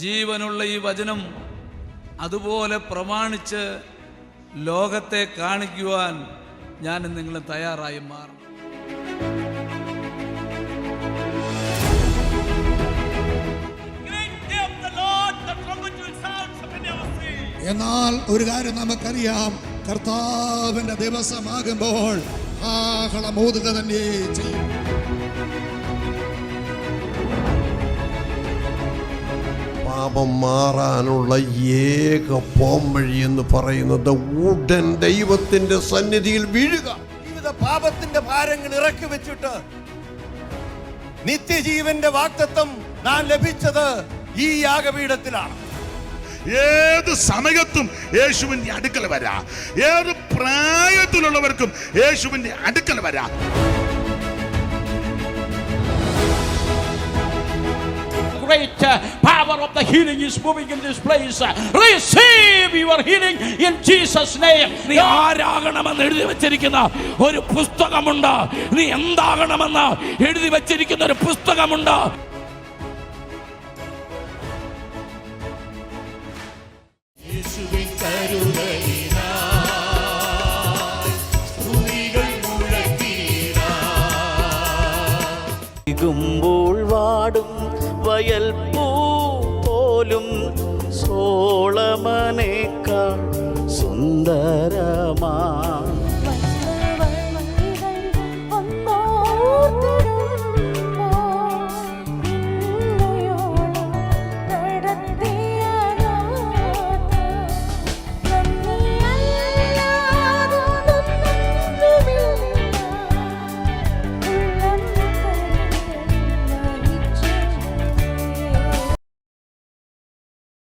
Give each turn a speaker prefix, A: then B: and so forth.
A: നിത്യജീവനുള്ള ഈ വചനം അതുപോലെ പ്രമാണിച്ച് ലോകത്തെ കാണിക്കുവാൻ ഞാൻ നിങ്ങൾ തയ്യാറായി മാറും.
B: എന്നാൽ ഒരു കാര്യം നമുക്കറിയാം. കർത്താവിന്റെ ദിവസമാകുമ്പോൾ ആഹളമോതുക തന്നെ ചെയ്യും.
C: പാപം മാറാനുള്ള ഏക പോംവഴി എന്ന് പറയുന്നത് ഉടൻ ദൈവത്തിന്റെ സന്നിധിയിൽ വീഴുക.
D: ജീവിത പാപത്തിന്റെ ഭാരങ്ങൾ ഇറക്കി വെച്ചിട്ട് നിത്യജീവന്റെ വാക്തത്വം നാം ലഭിച്ചത് ഈ യാഗപീഠത്തിലാണ്.
E: ഏത് സമയത്തും യേശുവിന്റെ അടുക്കൽ വരാ. ഏത് പ്രായത്തിലുള്ളവർക്കും യേശുവിന്റെ അടുക്കൽ വരാ.
F: Great power of the healing is moving in this place. Uh, Receive your healing in Jesus' name. നീ ആരാകണമെന്ന് എഴുതി വെച്ചിരിക്കുന്ന ഒരു പുസ്തകമുണ്ട് നീ എന്താകണമെന്ന് എഴുതി വെച്ചിരിക്കുന്ന ഒരു പുസ്തകമുണ്ട് ുമ്പോൾ
G: വാടും വയൽ പൂ പോലും സോളമനേക്കാൾ സുന്ദരമാ